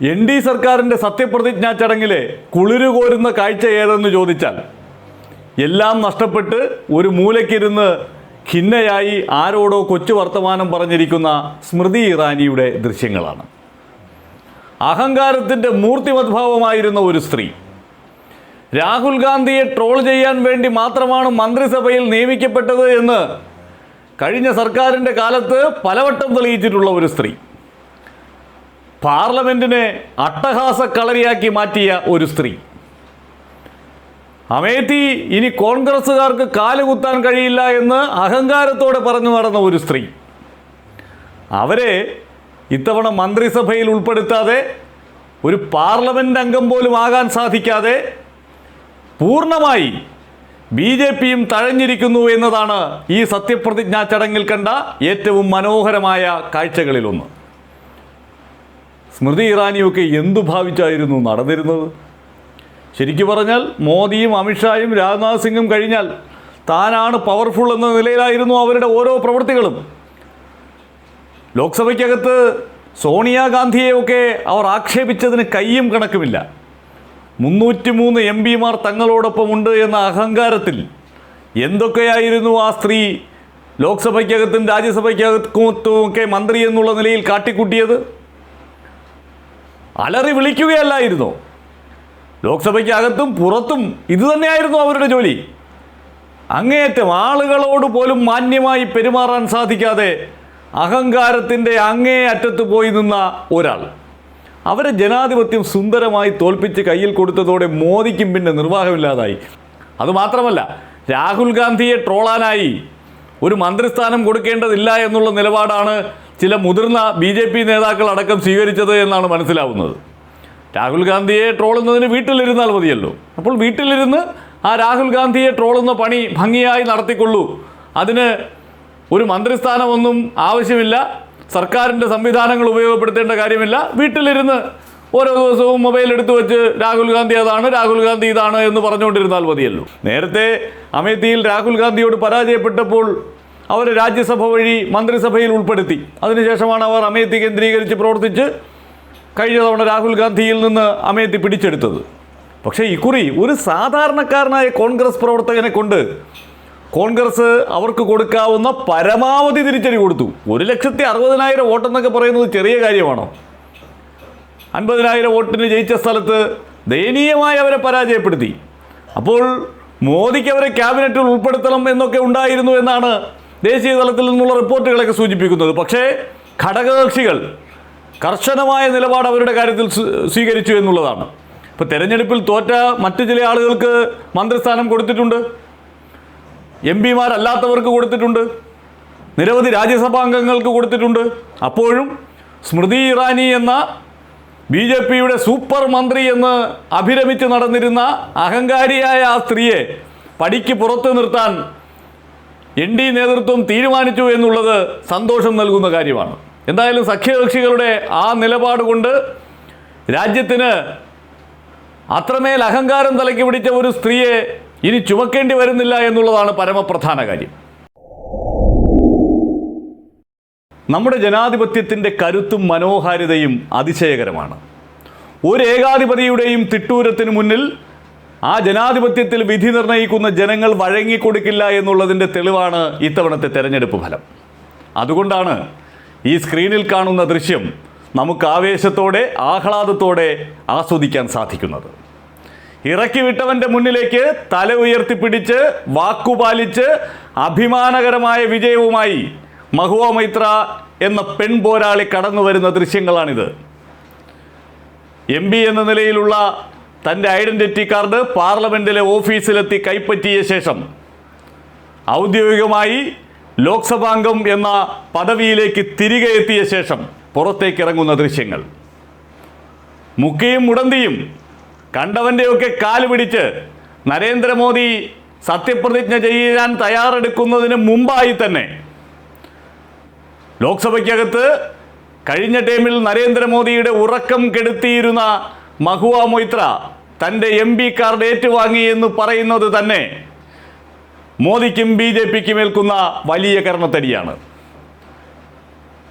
N D സർക്കാരിന്റെ സത്യപ്രതിജ്ഞാ ചടങ്ങിലെ കുളിരുകോരുന്ന കാഴ്ച ഏതെന്ന് ചോദിച്ചാൽ എല്ലാം നഷ്ടപ്പെട്ട് ഒരു മൂലയ്ക്കിരുന്ന് ഖിന്നയായി ആരോടോ കൊച്ചു വർത്തമാനം പറഞ്ഞിരിക്കുന്ന സ്മൃതി ഇറാനിയുടെ ദൃശ്യങ്ങളാണ്. അഹങ്കാരത്തിന്റെ മൂർത്തിമദ്ഭാവമായിരുന്ന ഒരു സ്ത്രീ. രാഹുൽ ഗാന്ധിയെ ട്രോൾ ചെയ്യാൻ വേണ്ടി മാത്രമാണ് മന്ത്രിസഭയിൽ നിയമിക്കപ്പെട്ടത് എന്ന് കഴിഞ്ഞ സർക്കാരിന്റെ കാലത്ത് പലവട്ടം തെളിയിച്ചിട്ടുള്ള ഒരു സ്ത്രീ. പാർലമെന്റിനെ അട്ടഹാസ കളരിയാക്കി മാറ്റിയ ഒരു സ്ത്രീ. അമേത്തി ഇനി കോൺഗ്രസ്സുകാർക്ക് കാലുകുത്താൻ കഴിയില്ല എന്ന് അഹങ്കാരത്തോടെ പറഞ്ഞു നടന്ന ഒരു സ്ത്രീ. അവരെ ഇത്തവണ മന്ത്രിസഭയിൽ ഉൾപ്പെടുത്താതെ ഒരു പാർലമെന്റ് അംഗം പോലും ആകാൻ സാധിക്കാതെ പൂർണമായി ബി ജെ പിയും തഴഞ്ഞിരിക്കുന്നു എന്നതാണ് ഈ സത്യപ്രതിജ്ഞാ ചടങ്ങിൽ കണ്ട ഏറ്റവും മനോഹരമായ കാഴ്ചകളിലൊന്ന്. സ്മൃതി ഇറാനിയൊക്കെ എന്തു ഭാവിച്ചായിരുന്നു നടന്നിരുന്നത്? ശരിക്കു പറഞ്ഞാൽ മോദിയും അമിത്ഷായും രാജ്നാഥ് സിംഗും കഴിഞ്ഞാൽ താനാണ് പവർഫുൾ എന്ന നിലയിലായിരുന്നു അവരുടെ ഓരോ പ്രവൃത്തികളും ലോക്സഭയ്ക്കകത്ത് സോണിയാഗാന്ധിയെയൊക്കെ അവർ ആക്ഷേപിച്ചതിന് കയ്യും കണക്കുമില്ല. മുന്നൂറ്റി മൂന്ന് എം പിമാർ തങ്ങളോടൊപ്പമുണ്ട് എന്ന അഹങ്കാരത്തിൽ എന്തൊക്കെയായിരുന്നു ആ സ്ത്രീ ലോക്സഭയ്ക്കകത്തും രാജ്യസഭയ്ക്കകത്തും ഒക്കെ മന്ത്രി എന്നുള്ള നിലയിൽ കാട്ടിക്കൂട്ടിയത്? അലറി വിളിക്കുകയല്ലായിരുന്നു. ലോക്സഭയ്ക്കകത്തും പുറത്തും ഇതുതന്നെയായിരുന്നു അവരുടെ ജോലി. അങ്ങേയറ്റം ആളുകളോട് പോലും മാന്യമായി പെരുമാറാൻ സാധിക്കാതെ അഹങ്കാരത്തിന്റെ അങ്ങേ അറ്റത്ത് പോയി നിന്ന ഒരാൾ. അവരെ ജനാധിപത്യം സുന്ദരമായി തോൽപ്പിച്ച് കയ്യിൽ കൊടുത്തതോടെ മോദിക്കും പിന്നെ നിർവാഹമില്ലാതായി. അതുമാത്രമല്ല രാഹുൽ ഗാന്ധിയെ ട്രോളാനായി ഒരു മന്ത്രിസ്ഥാനം കൊടുക്കേണ്ടതില്ല എന്നുള്ള നിലപാടാണ് ചില മുതിർന്ന ബി ജെ പി നേതാക്കൾ അടക്കം സ്വീകരിച്ചത് എന്നാണ് മനസ്സിലാവുന്നത്. രാഹുൽ ഗാന്ധിയെ ട്രോളുന്നതിന് വീട്ടിലിരുന്നാൽ മതിയല്ലോ. അപ്പോൾ വീട്ടിലിരുന്ന് ആ രാഹുൽ ഗാന്ധിയെ ട്രോളുന്ന പണി ഭംഗിയായി നടത്തിക്കൊള്ളൂ. അതിന് ഒരു മന്ത്രിസ്ഥാനമൊന്നും ആവശ്യമില്ല. സർക്കാരിന്റെ സംവിധാനങ്ങൾ ഉപയോഗപ്പെടുത്തേണ്ട കാര്യമില്ല. വീട്ടിലിരുന്ന് ഓരോ ദിവസവും മൊബൈൽ എടുത്തു വെച്ച് രാഹുൽ ഗാന്ധി അതാണ് രാഹുൽ ഗാന്ധി ഇതാണ് എന്ന് പറഞ്ഞുകൊണ്ടിരുന്നാൽ മതിയല്ലോ. നേരത്തെ അമേത്തിയിൽ രാഹുൽ ഗാന്ധിയോട് പരാജയപ്പെട്ടപ്പോൾ അവർ രാജ്യസഭ വഴി മന്ത്രിസഭയിൽ ഉൾപ്പെടുത്തി. അതിനുശേഷമാണ് അവർ അമേത്തി കേന്ദ്രീകരിച്ച് പ്രവർത്തിച്ച് കഴിഞ്ഞ തവണ രാഹുൽ ഗാന്ധിയിൽ നിന്ന് അമേത്തി പിടിച്ചെടുത്തത്. പക്ഷേ ഇക്കുറി ഒരു സാധാരണക്കാരനായ കോൺഗ്രസ് പ്രവർത്തകനെ കൊണ്ട് കോൺഗ്രസ് അവർക്ക് കൊടുക്കാവുന്ന പരമാവധി തിരിച്ചടി കൊടുത്തു. ഒരു ലക്ഷത്തി അറുപതിനായിരം വോട്ടെന്നൊക്കെ പറയുന്നത് ചെറിയ കാര്യമാണോ? അൻപതിനായിരം വോട്ടിന് ജയിച്ച സ്ഥലത്ത് ദയനീയമായി അവരെ പരാജയപ്പെടുത്തി. അപ്പോൾ മോദിക്ക് അവരെ ക്യാബിനറ്റിൽ ഉൾപ്പെടുത്തണം എന്നൊക്കെ ഉണ്ടായിരുന്നു എന്നാണ് ദേശീയ തലത്തിൽ നിന്നുള്ള റിപ്പോർട്ടുകളൊക്കെ സൂചിപ്പിക്കുന്നത്. പക്ഷേ ഘടകകക്ഷികൾ കർശനമായ നിലപാട് അവരുടെ കാര്യത്തിൽ സ്വീകരിച്ചു എന്നുള്ളതാണ്. ഇപ്പോൾ തെരഞ്ഞെടുപ്പിൽ തോറ്റ മറ്റു ചില ആളുകൾക്ക് മന്ത്രിസ്ഥാനം കൊടുത്തിട്ടുണ്ട്. എം പിമാരല്ലാത്തവർക്ക് കൊടുത്തിട്ടുണ്ട്. നിരവധി രാജ്യസഭാ അംഗങ്ങൾക്ക് കൊടുത്തിട്ടുണ്ട്. അപ്പോഴും സ്മൃതി ഇറാനി എന്ന ബി ജെ പിയുടെ സൂപ്പർ മന്ത്രി എന്ന് അഭിരമിച്ച് നടന്നിരുന്ന അഹങ്കാരിയായ ആ സ്ത്രീയെ പടിക്ക് പുറത്ത് നിർത്താൻ എൻ ഡി നേതൃത്വം തീരുമാനിച്ചു എന്നുള്ളത് സന്തോഷം നൽകുന്ന കാര്യമാണ്. എന്തായാലും സഖ്യകക്ഷികളുടെ ആ നിലപാട് കൊണ്ട് രാജ്യത്തിന് അത്രമേൽ അഹങ്കാരം തലയ്ക്ക് പിടിച്ച ഒരു സ്ത്രീയെ ഇനി ചുമക്കേണ്ടി വരുന്നില്ല എന്നുള്ളതാണ് പരമപ്രധാന കാര്യം. നമ്മുടെ ജനാധിപത്യത്തിന്റെ കരുത്തും മനോഹാരിതയും അതിശയകരമാണ്. ഒരു ഏകാധിപതിയുടെയും തിട്ടൂരത്തിന് മുന്നിൽ ആ ജനാധിപത്യത്തിൽ വിധി നിർണയിക്കുന്ന ജനങ്ങൾ വഴങ്ങിക്കൊടുക്കില്ല എന്നുള്ളതിന്റെ തെളിവാണ് ഇത്തവണത്തെ തെരഞ്ഞെടുപ്പ് ഫലം. അതുകൊണ്ടാണ് ഈ സ്ക്രീനിൽ കാണുന്ന ദൃശ്യം നമുക്ക് ആവേശത്തോടെ ആഹ്ലാദത്തോടെ ആസ്വദിക്കാൻ സാധിക്കുന്നത്. ഇറക്കി വിട്ടവന്റെ മുന്നിലേക്ക് തല ഉയർത്തിപ്പിടിച്ച് വാക്കുപാലിച്ച് അഭിമാനകരമായ വിജയവുമായി മഹുവ മൈത്ര എന്ന പെൺപോരാളി കടന്നു വരുന്ന ദൃശ്യങ്ങളാണിത്. എം എന്ന നിലയിലുള്ള തന്റെ ഐഡന്റിറ്റി കാർഡ് പാർലമെന്റിലെ ഓഫീസിലെത്തി കൈപ്പറ്റിയ ശേഷം ഔദ്യോഗികമായി ലോക്സഭാംഗം എന്ന പദവിയിലേക്ക് തിരികെ എത്തിയ ശേഷം പുറത്തേക്ക് ഇറങ്ങുന്ന ദൃശ്യങ്ങൾ. മുക്കിയും മുടന്തിയും കണ്ടവന്റെയൊക്കെ കാൽ പിടിച്ച് നരേന്ദ്രമോദി സത്യപ്രതിജ്ഞ ചെയ്യാൻ തയ്യാറെടുക്കുന്നതിന് മുമ്പായി തന്നെ ലോക്സഭയ്ക്കകത്ത് കഴിഞ്ഞ ടൈമിൽ നരേന്ദ്രമോദിയുടെ ഉറക്കം കെടുത്തിയിരുന്ന മഹുവ മൊയ്ത്ര തന്റെ എം പി കാർഡ് ഏറ്റുവാങ്ങി എന്ന് പറയുന്നത് തന്നെ മോദിക്കും ബി ജെ പിക്കും ഏൽക്കുന്ന വലിയ കരണത്തടിയാണ്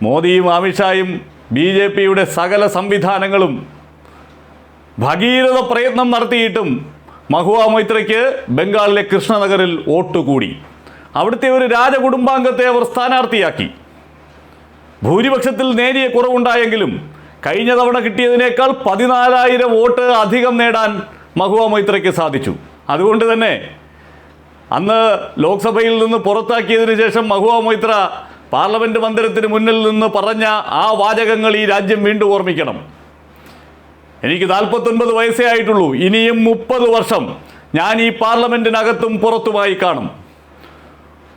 മോദിയും അമിത്ഷായും ബി ജെ പിയുടെ സകല സംവിധാനങ്ങളും ഭഗീരഥ പ്രയത്നം നടത്തിയിട്ടും മഹുവ മൊയ്ത്രയ്ക്ക് ബംഗാളിലെ കൃഷ്ണനഗറിൽ വോട്ട് കൂടി അവിടുത്തെ ഒരു രാജകുടുംബാംഗത്തെ അവർ സ്ഥാനാർത്ഥിയാക്കി. ഭൂരിപക്ഷത്തിൽ നേരിയ കുറവുണ്ടായെങ്കിലും കഴിഞ്ഞ തവണ കിട്ടിയതിനേക്കാൾ പതിനാലായിരം വോട്ട് അധികം നേടാൻ മഹുവ മൈത്രയ്ക്ക് സാധിച്ചു. അതുകൊണ്ട് തന്നെ അന്ന് ലോക്സഭയിൽ നിന്ന് പുറത്താക്കിയതിനു ശേഷം മഹുവ മൈത്ര പാർലമെന്റ് മന്ദിരത്തിന് മുന്നിൽ നിന്ന് പറഞ്ഞ ആ വാചകങ്ങൾ ഈ രാജ്യം വീണ്ടും ഓർമ്മിക്കണം. എനിക്ക് നാൽപ്പത്തൊൻപത് വയസ്സേ ആയിട്ടുള്ളൂ. ഇനിയും മുപ്പത് വർഷം ഞാൻ ഈ പാർലമെന്റിനകത്തും പുറത്തുമായി കാണും.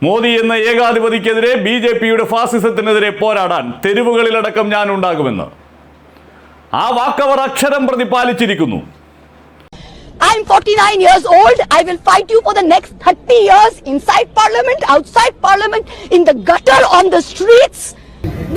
മോദി എന്ന ഏകാധിപതിക്കെതിരെ ബി ജെ പിയുടെ ഫാസിസത്തിനെതിരെ പോരാടാൻ തെരുവുകളിലടക്കം ഞാൻ ഉണ്ടാകുമെന്ന്. ആ വാക്കവർ അക്ഷരം പ്രതി പാലിച്ചിരിക്കുന്നു I'm 49 years old. I will fight you for the next 30 years inside parliament, outside parliament, in the gutter, on the streets.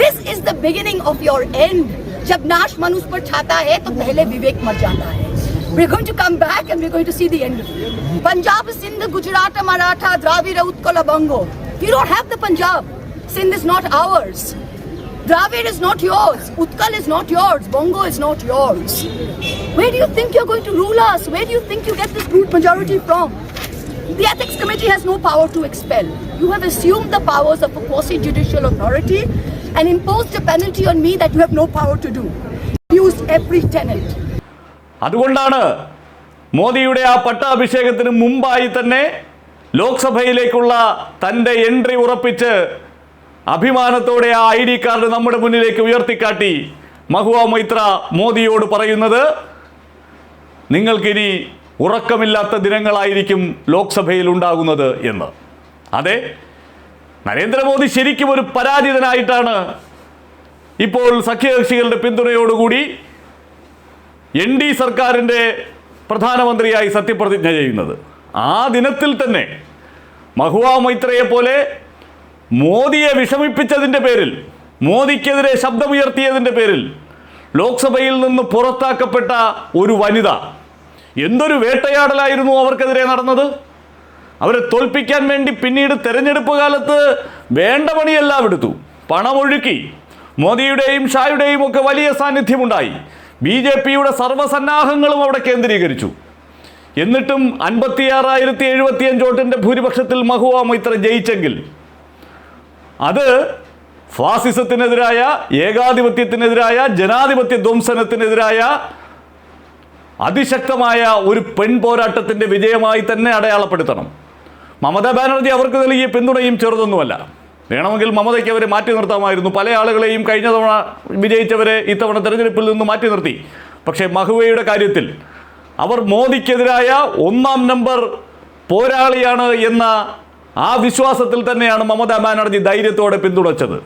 This is the beginning of your end. जब नाश मनुष्य पर छाता है तो पहले विवेक मर जाता है We're going to come back and we're going to see the end of it. Punjab, Sindh, Gujarat, Maratha, Dravida, Utkala, Bango. We don't have the Punjab. Sindh is not ours. Dravid is not yours. Utkal is not yours. Bongo is not yours. Where do you think you're going to rule us? Where do you think you get this brute majority from? The ethics committee has no power to expel. You have assumed the powers of a quasi judicial authority and imposed a penalty on me that you have no power to do. Used every tenant. അതുകൊണ്ടാണ് മോദിയുടെ ആ പട്ടാഭിഷേകത്തിന് മുമ്പായി തന്നെ ലോക്സഭയിലേക്കുള്ള തന്റെ entry ഉറപ്പിച്ച് അഭിമാനത്തോടെ ആ I D card നമ്മുടെ മുന്നിലേക്ക് ഉയർത്തിക്കാട്ടി മഹുവ മൈത്ര മോദിയോട് പറയുന്നത് നിങ്ങൾക്കിനി ഉറക്കമില്ലാത്ത ദിനങ്ങളായിരിക്കും ലോക്സഭയിൽ ഉണ്ടാകുന്നത് എന്ന്. അതെ നരേന്ദ്രമോദി ശരിക്കും ഒരു പരാജിതനായിട്ടാണ് ഇപ്പോൾ സഖ്യകക്ഷികളുടെ പിന്തുണയോടുകൂടി എൻ ഡി സർക്കാരിന്റെ പ്രധാനമന്ത്രിയായി സത്യപ്രതിജ്ഞ ചെയ്യുന്നത്. ആ ദിനത്തിൽ തന്നെ മഹുവ മൈത്രയെ പോലെ മോദിയെ വിഷമിപ്പിച്ചതിന്റെ പേരിൽ മോദിക്കെതിരെ ശബ്ദമുയർത്തിയതിന്റെ പേരിൽ ലോക്സഭയിൽ നിന്ന് പുറത്താക്കപ്പെട്ട ഒരു വനിത എന്തൊരു വേട്ടയാടലായിരുന്നു അവർക്കെതിരെ നടന്നത്? അവരെ തോൽപ്പിക്കാൻ വേണ്ടി പിന്നീട് തെരഞ്ഞെടുപ്പ് കാലത്ത് വേണ്ട പണിയെല്ലാം എടുത്തു. പണമൊഴുക്കി മോദിയുടെയും ഷായുടെയും ഒക്കെ വലിയ സാന്നിധ്യമുണ്ടായി. ബി ജെ പിയുടെ സർവസന്നാഹങ്ങളും അവിടെ കേന്ദ്രീകരിച്ചു. എന്നിട്ടും അൻപത്തിയാറായിരത്തി എഴുപത്തിയഞ്ച് വോട്ടിന്റെ ഭൂരിപക്ഷത്തിൽ മഹുവ മൈത്ര ജയിച്ചെങ്കിൽ അത് ഫാസിസത്തിനെതിരായ ഏകാധിപത്യത്തിനെതിരായ ജനാധിപത്യ ധ്വംസനത്തിനെതിരായ അതിശക്തമായ ഒരു പെൺ പോരാട്ടത്തിന്റെ വിജയമായി തന്നെ അടയാളപ്പെടുത്തണം. മമതാ ബാനർജി അവർക്ക് നൽകിയ പിന്തുണയും ചെറുതൊന്നുമല്ല. വേണമെങ്കിൽ മമതയ്ക്ക് അവരെ മാറ്റി നിർത്താമായിരുന്നു. പല ആളുകളെയും കഴിഞ്ഞ തവണ വിജയിച്ചവരെ ഇത്തവണ തെരഞ്ഞെടുപ്പിൽ നിന്ന് മാറ്റി നിർത്തി. പക്ഷേ മഹുവയുടെ കാര്യത്തിൽ അവർ മോദിക്കെതിരായ ഒന്നാം നമ്പർ പോരാളിയാണ് എന്ന ആ വിശ്വാസത്തിൽ തന്നെയാണ് മമതാ ബാനർജി ധൈര്യത്തോടെ പിന്തുണച്ചത്.